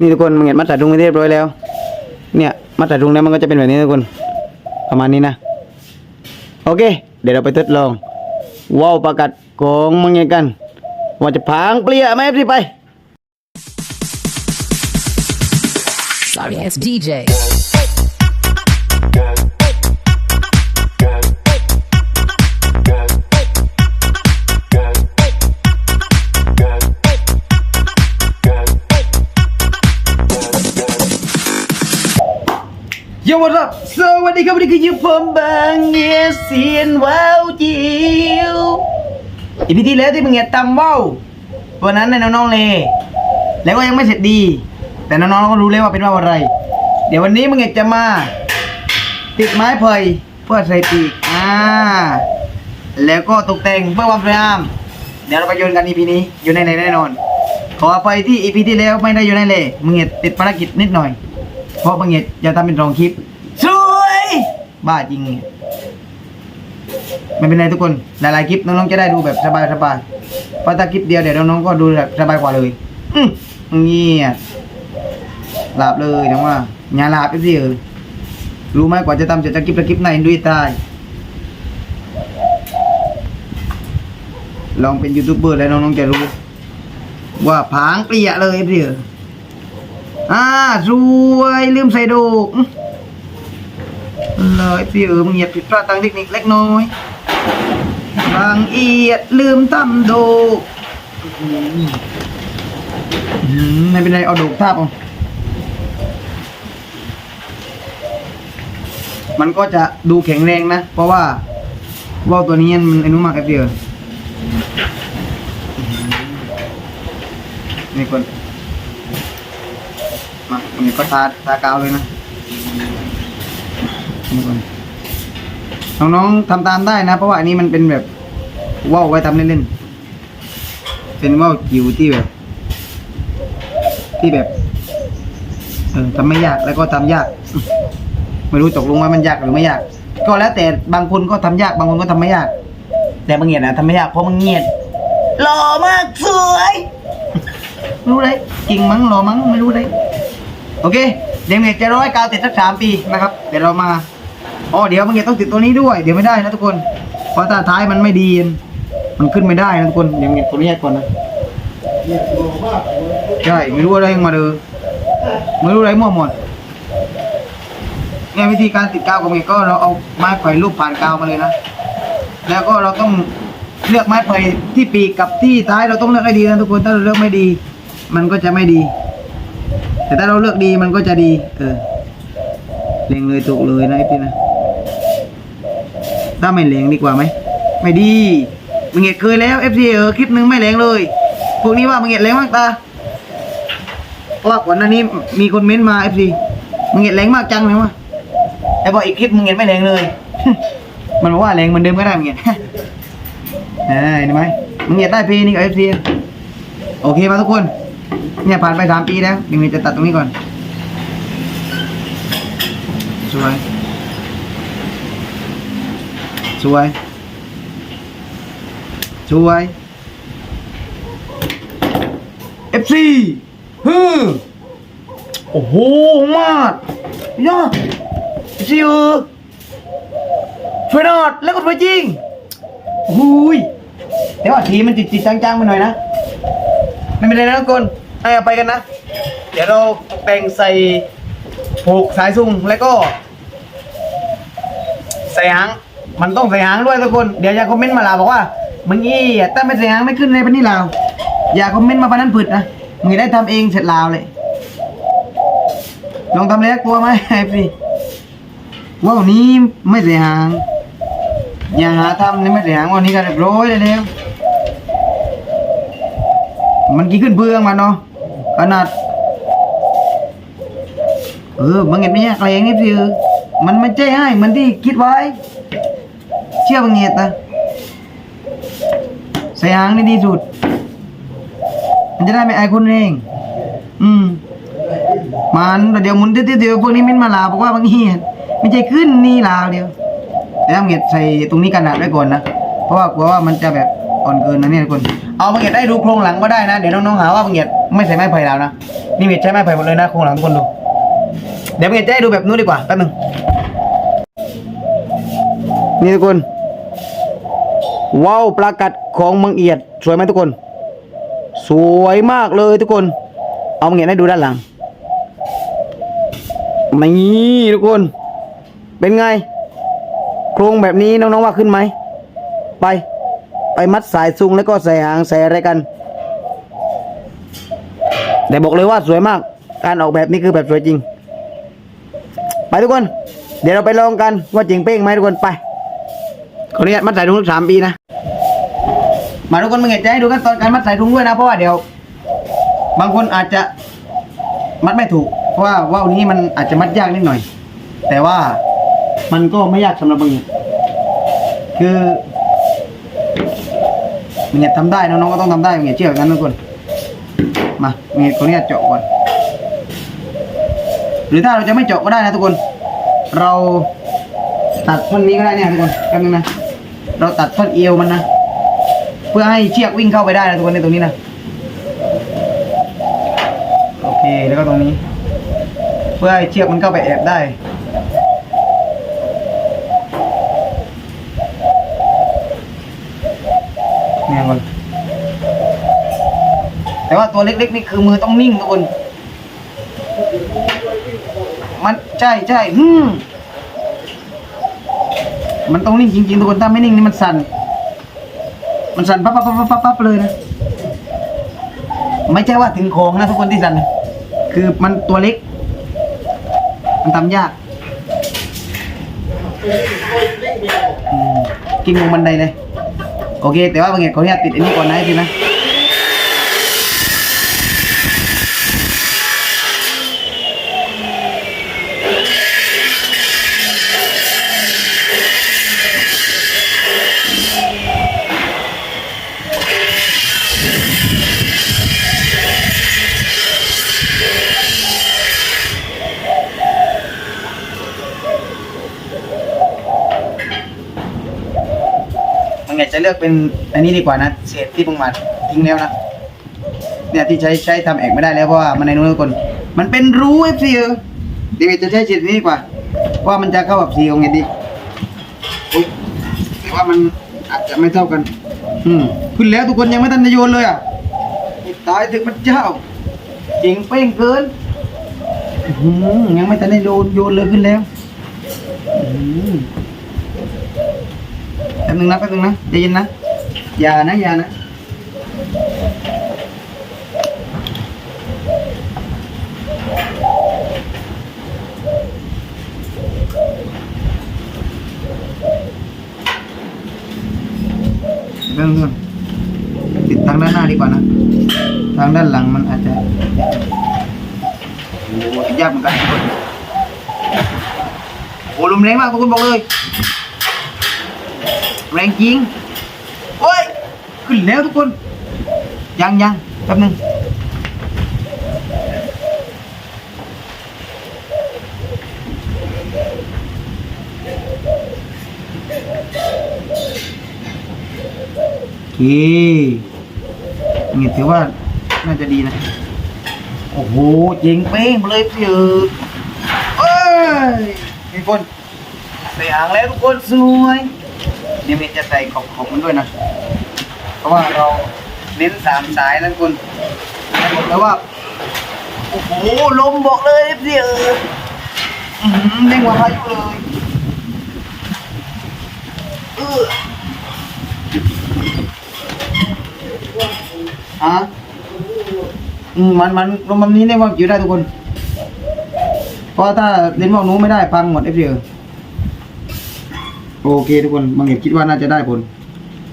นี่ทุกคนมึงเห็นมัดสายรุงไปเรียบร้อยแล้ว เนี่ยมัดสายรุงแล้วมันก็จะเป็นแบบนี้ทุกคน ประมาณนี้นะ โอเค เดี๋ยวเราไปทดลองว่าวประกาศของมึงไงกัน ว่าจะพังเปลี่ยไหมพี่ไป Sorry ass DJ. Yo what up สวัสดีครับวันนี้คือยูผมบางเงียเสียนว้าวจิ๋วอีพีที่แล้วที่มึงเงียตำว่าววันนั้นในน้องๆเลย แล้วก็ยังไม่เสร็จดี แต่น้องๆก็รู้แล้วว่าเป็นว่าวอะไร เดี๋ยววันนี้มึงเงียจะมา ติดไม้ไผ่เพื่อใส่ปีกอ่าแล้วก็ตกแต่งเพื่อความสวยงามเดี๋ยวเราไปโยนกันอีพีนี้อยู่ในไหนแน่นอน ขออภัยที่อีพีที่แล้วไม่ได้อยู่ในเลยมึงเงียติดภารกิจนิดหน่อย เพราะบางเงียจะทำเป็นรองคลิปสวยบ้าจริงไม่เป็นไรทุกคนหลายๆคลิปน้องๆจะได้ดูแบบสบายๆเพราะถ้าคลิปเดียวเดี๋ยวน้องๆก็ดูแบบสบายกว่าเลยอืมเงียบหลับเลยนะว่าอย่าหลับไปสิเออรู้ไหมกว่าจะทำเสร็จะคลิปละคลิปไหนด้วยตายลองเป็นยูทูบเบอร์แล้วน้องๆจะรู้ ว่าผางเปลี่ยเลยพี่เออ อ่าสวยลืมใส่ดูเลยพี่เออมึงเหยียบผิดพลาดทางเทคนิคเล็กน้อยบางเอียดลืมตั้มดูไม่เป็นไรเอาดูกทาบเอามันก็จะดูแข็งแรงนะ เพราะว่าว่าวตัวนี้มันอนุมากไอ้พี่เออนี่คน นี้ก็ทาทากาวเลยนะนี่คนน้องๆทำตามได้นะ เพราะว่าอันนี้มันเป็นแบบว่าวไว้ทำเล่นๆเป็นว่าวจิ๋วที่แบบ ที่แบบเออทำไม่ยากแล้วก็ทำยาก ไม่รู้ตกลงว่ามันยากหรือไม่ยาก ก็แล้วแต่บางคนก็ทำยาก บางคนก็ทำไม่ยาก แต่บางเงียดนะทำไม่ยากเพราะมันเงียดหล่อมากสวยไม่รู้เลยจริงมั้งหล่อมั้งไม่รู้เลย โอเค เดี๋ยวเมกจะร้อยกาวติดสักสามปีนะครับเดี๋ยวเรามาอ๋อเดี๋ยวมันต้องติดตัวนี้ด้วย เดี๋ยวไม่ได้นะทุกคน เพราะถ้าท้ายมันไม่ดี มันขึ้นไม่ได้นะทุกคนเดี๋ยวเมกตัวนี้ก่อนนะใช่ไม่รู้อะไรมาเลยไม่รู้อะไรมั่วหมดเนี่ยวิธีการติดกาวของเมกก็เราเอาไม้ไผ่รูปผ่านกาวมาเลยนะแล้วก็เราต้องเลือกไม้ไผ่ที่ปีกกับที่ท้ายเราต้องเลือกให้ดีนะทุกคนถ้าเราเลือกไม่ดี มันก็จะไม่ดี แต่ถ้าเราเลือกดีมันก็จะดี เออเล็งเลยถูกเลยนะไอ้พี่นะ ถ้าไม่เล็งดีกว่าไหม ไม่ดีมึงเห็ดเคยแล้ว FC เออคลิปหนึ่งไม่เล็งเลย พวกนี้ว่ามึงเห็ดเล็งมากตา เพราะว่าก่อนหน้านี้มีคนเม้นต์มา FC มึงเห็ดเล็งมากจังเลยวะแต่พออีกคลิปมึงเห็ดไม่เล็งเลย มันบอกว่าเล็งเหมันเดิมก็ได้มึงเห็ดเอ้ยเห็นไหมมึงเห็ดได้พีนี่กับ FC โอเคมาทุกคน เนี่ยผ่านไปสามปีแล้วเดี๋ยวจะตัดตรงนี้ก่อนสวยสวยสวย FC ฮึมโอ้โหมากยอด FC เออสวยนอดแล้วก็สวยจริงหุยแต่ว่าทีมันจิตๆจังๆไปหน่อยนะ ไม่เป็นไรนะทุกคน ให้เอาไปกันนะ เดี๋ยวเราแบ่งใส่ผูกสายซุงแล้วก็ ใส่หาง มันต้องใส่หางด้วยทุกคน เดี๋ยวอย่าคอมเมนต์มาลาบอกว่ามึงอี้อะถ้าไม่ใส่หางไม่ขึ้นเลยปะนี่ลาวอย่าคอมเมนต์มาปะนั้นผึดนะมึงได้ทำเองเสร็จลาวเลย ลองทำเลยกลัวไหมไอ้พี่ว่าวนี้ไม่ใส่หาง อย่าหาทำนี่ไม่ใส่หางว่าวนี้ก็เรียบร้อยเลยแล้วมันกี่ขึ้นเบื้องมาเนาะ นาด เออบางเงียดไม่ยากอะไรอย่างนี้พี่มันไม่ใช่ให้เหมือนที่คิดไว้ เชื่อบางเงียดนะใส่หางนี่ดีสุด มันจะได้ไม่อายคนเอง อืม มันเดี๋ยวหมุนเดี๋ยวเดี๋ยวพวกนี้มินมาลาบอกว่าบางเงียดไม่ใช่ขึ้นนี่ลาวเดียวแต่ถ้าเงียดใส่ตรงนี้กันหนาดไว้ก่อนนะ เพราะว่ากลัวว่ามันจะแบบ อ่อนเกินนะเนี่ยทุกคนเอาบางเอียดได้ดูโครงหลังก็ได้นะ เดี๋ยวน้องๆหาว่าบางเอียดไม่ใส่ไม้ไผ่แล้วนะนี่เอียดใช้ไม้ไผ่หมดเลยนะโครงหลังทุกคนดู เดี๋ยวบางเอียดจะให้ดูแบบนู้นดีกว่าแป๊บนึงนี่ทุกคนว้าวปลากัดของบางเอียดสวยไหมทุกคน สวยมากเลยทุกคน เอาบางเอียดให้ดูด้านหลังนี่ทุกคน เป็นไง โครงแบบนี้น้องๆว่าขึ้นไหม ไป ไปมัดสายซุงแล้วก็ใส่หางใส่อะไรกัน แต่บอกเลยว่าสวยมาก การออกแบบนี้คือแบบสวยจริง ไปทุกคน เดี๋ยวเราไปลองกันว่าจริงเป้งไหมทุกคนไปขออนุญาตมัดสายถุงทุกสามปีนะ มาทุกคนมึงเห็นใจให้ดูกันตอนการมัดสายถุงด้วยนะเพราะว่าเดี๋ยว บางคนอาจจะมัดไม่ถูก เพราะว่าว่าวนี้มันอาจจะมัดยากนิดหน่อย แต่ว่ามันก็ไม่ยากสำหรับบางอย่างคือ มึงอยากทำได้น้องๆก็ต้องทำได้มึงอย่าเชื่อกันทุกคนมามึงคนนี้เจาะก่อนหรือถ้าเราจะไม่เจาะก็ได้นะทุกคน เราตัดท่อนนี้ก็ได้เนี่ยทุกคนแป๊บนึงนะเราตัดท่อนเอวมันนะเพื่อให้เชือกวิ่งเข้าไปได้นะทุกคนในตรงนี้นะโอเคแล้วก็ตรงนี้ เพื่อให้เชือกมันเข้าไปแอบได้ นี่ยก่อนแต่ว่าตัวเล็กๆนี่คือมือต้องนิ่งทุกคน มันใช่ใช่อืมมันต้องนิ่งจริงๆทุกคนถ้าไม่นิ่งนี่มันสั่น มันสั่นปั๊บปั๊บปั๊บปั๊บปั๊บเลยนะ ไม่ใช่ว่าถึงโค้งนะทุกคนที่สั่น คือมันตัวเล็ก มันทำยากกินลงบันไดเลย โอเค แต่ว่าบางอย่างเขาเนี่ยติดอันนี้ก่อนนะพี่นะ เลือกเป็นอันนี้ดีกว่านะเศษที่มึงมาทิ้งแล้วนะเนี่ยที่ใช้ใช้ทำแอกไม่ได้แล้วเพราะว่ามันในนู้นทุกคน มันเป็นรูเอฟซีเออเดี๋ยวจะใช้เศษนี้ดีกว่า ว่ามันจะเข้ากับสีของไงดีอุ๊ยแต่ว่ามันอาจจะไม่เท่ากัน อืมขึ้นแล้วทุกคนยังไม่ทันจะโยนเลยอะตายถึงพระเจ้าจริงเป้งเกินอื้อหือยังไม่ทันได้โยนโยนเลยขึ้นแล้ว อื้อหือ แป๊บนึงนะแป๊บนึงนะใจเย็นนะอย่านะอย่านะเรื่องเรื่องติดทางด้านหน้าดีกว่านะ ทางด้านหลังมันอาจจะโอ้โหยากเหมือนกันโอ้ลมแรงมากทุกคนบอกเลยแรงจริง โอ้ย ขึ้นแล้วทุกคน ยังยังแป๊บนึงโอเคนี่ถือว่าน่าจะดีนะ โอ้โหเจ๋งเป้งเลยพี่เออเอ้ยมีคนใส่หางแล้วทุกคนสวย นี่มีจะใส่ขอบขอบมันด้วยนะ เพราะว่าเราเน้นสามสายนะคุณบอกเลยว่า โอ้โห ลมบอกเลยพี่เอออื้อหือเด้งกว่าพายุเลยเอออะอืมมันมันลมแบบนี้ได้ว่าอยู่ได้ทุกคน เพราะถ้าเล่นว่านู้ไม่ได้พังหมดเอฟซีเอ โอเคทุกคนบางเห็นคิดว่าน่าจะได้ผล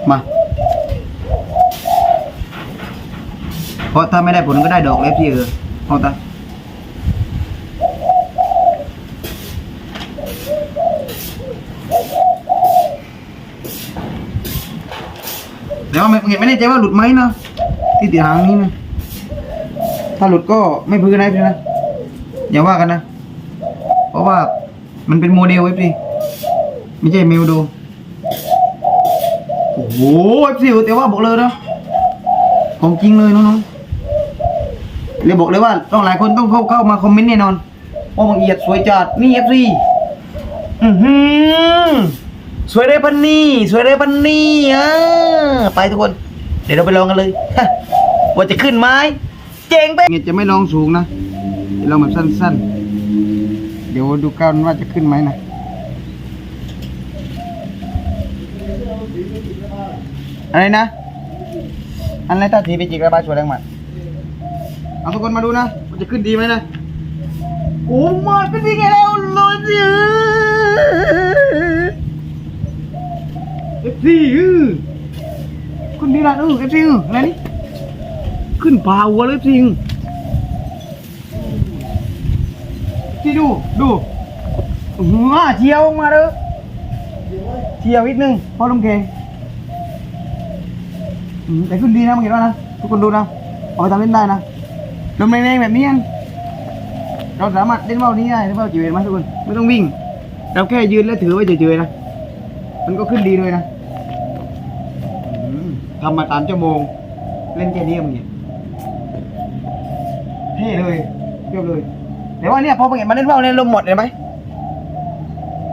มา เพราะถ้าไม่ได้ผลก็ได้ดอกเล็บที่เออเอาตาแต่ว่าไม่เห็นไม่แน่ใจว่าหลุดไหมนะที่ติดหางนี้นะถ้าหลุดก็ไม่พื้นนะพี่นะอย่าว่ากันนะ เพราะว่ามันเป็นโมเดลเว็บดิ ไม่ใช่เมลดูโอ้โหเอฟซีแต่ว่าบอกเลยนะของจริงเลยน้องๆเลยบอกเลยว่าต้องหลายคนต้องเข้าเข้ามาคอมเมนต์แน่นอนว่าบางเอียดสวยจัดนี่เอฟซีอือหือสวยเลยพันนี่สวยเลยพันนี่อะไปทุกคน เดี๋ยวเราไปลองกันเลยว่าจะขึ้นไหมเจ๋งไปจะไม่ลองสูงนะจะลองแบบสั้นๆ เดี๋ยวดูกันว่าจะขึ้นไหมนะ อะไรนะ อันไหนตาทีไปจิกระบายชวนแรงหมัดเอาทุกคนมาดูนะว่าจะขึ้นดีไหมนะ โอ้มาขึ้นดีไงแล้วลสิเอฟซีขึ้นดีนะเออเอฟซีอะไรนี่ ขึ้นพาวัวเลยเอฟซีที่ดู ดูหัวเชียวมาเด้อเชียวอีกนึงพอลงเกง อืมแต่ขึ้นดีนะมึงเห็นว่านะทุกคนดูนะเอาไปทำเล่นได้นะลมแรงๆแบบนี้ยังเราสามารถเล่นว่าวนี้ได้เล่นว่าวจีเวนไหมทุกคนไม่ต้องวิ่ง เราแค่ยืนแล้วถือไว้เฉยๆนะมันก็ขึ้นดีเลยนะทำมาสามชั่วโมง เล่นแค่นี้มึงเห็นเท่เลยเยี่ยมเลยแต่ว่าเนี่ยพอมึงเห็นมาเล่นว่าวเนี่ยลมหมดเห็นไหม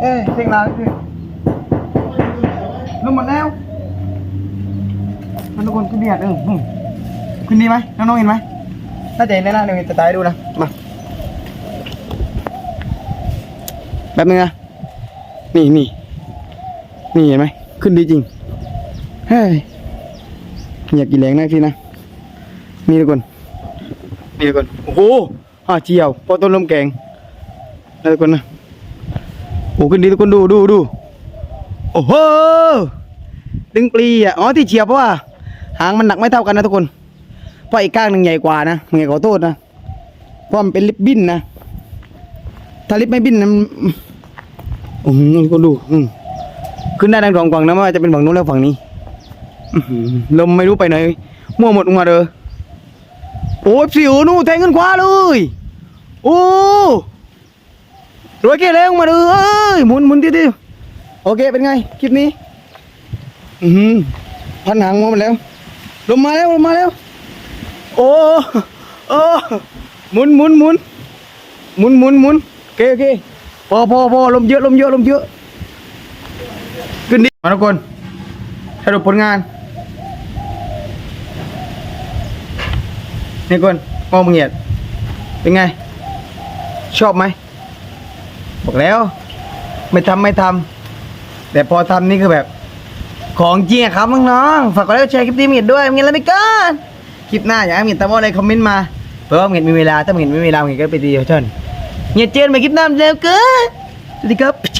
เอ้ยเพลงลาวคือลมหมดแล้ว ทุกคนขึ้นดีอะเออขึ้นดีไหมน้องๆเห็นไหมน่าจะเห็นแน่ๆเดี๋ยวจะตายดูนะมาแบบนึงนะนี่นี่นี่เห็นไหมขึ้นดีจริงเฮ้ยอยากกินแรงนะพี่นะนี่ทุกคนนี่ทุกคนโอ้โหอ่าเจียวพอต้นลมแกงแล้วทุกคนนะโอ้ขึ้นดีทุกคนดูดูดูโอ้โหดึงปลีอะอ๋อที่เฉียบเพราะว่า หางมันหนักไม่เท่ากันนะทุกคน เพราะอีกข้างหนึ่งใหญ่กว่านะมึงอย่าขอโทษนะเพราะมันเป็นลิปบิ้นนะถ้าลิปไม่บิ้นนะมันโอ้โหทุกคนดูอืมขึ้นได้ทั้งสองฝั่งนะไม่ว่าจะเป็นฝั่งนู้นแล้วฝั่งนี้ลมไม่รู้ไปไหนมั่วหมดมาเลยโอ้ยสิวนู่นแทงขึ้นขวาเลยโอ้รวยเกลี้ยงมาเลยเอ้ยหมุนหมุนทีเดีโอเคเป็นไงคลิปนี้ อือพันหางมาแล้ว ลงมาแล้วลงมาแล้ว โอ้โอ้หมุนหมุนหมุนหมุนหมุนหมุนโอเคโอเคพอพอพอลมเยอะลมเยอะลมเยอะ ขึ้นดิมาทุกคนสรุปผลงานนี่คนมองมึงเหยียดเป็นไง ชอบไหมบอกแล้ว ไม่ทำไม่ทำแต่พอทำนี่คือแบบ ของจริงอะครับน้องๆฝากกดไลค์กดแชร์คลิปนี้มิดด้วยมีอะไรไม่ก้อนคลิปหน้าอยากให้มีตามว่าอะไรคอมเมนต์มาเพราะว่ามีมีเวลาถ้ามีมีเวลามีก็ไปดีเท่านั้นเงียเจนไปคลิปหน้าเร็วเกินสวัสดีครับ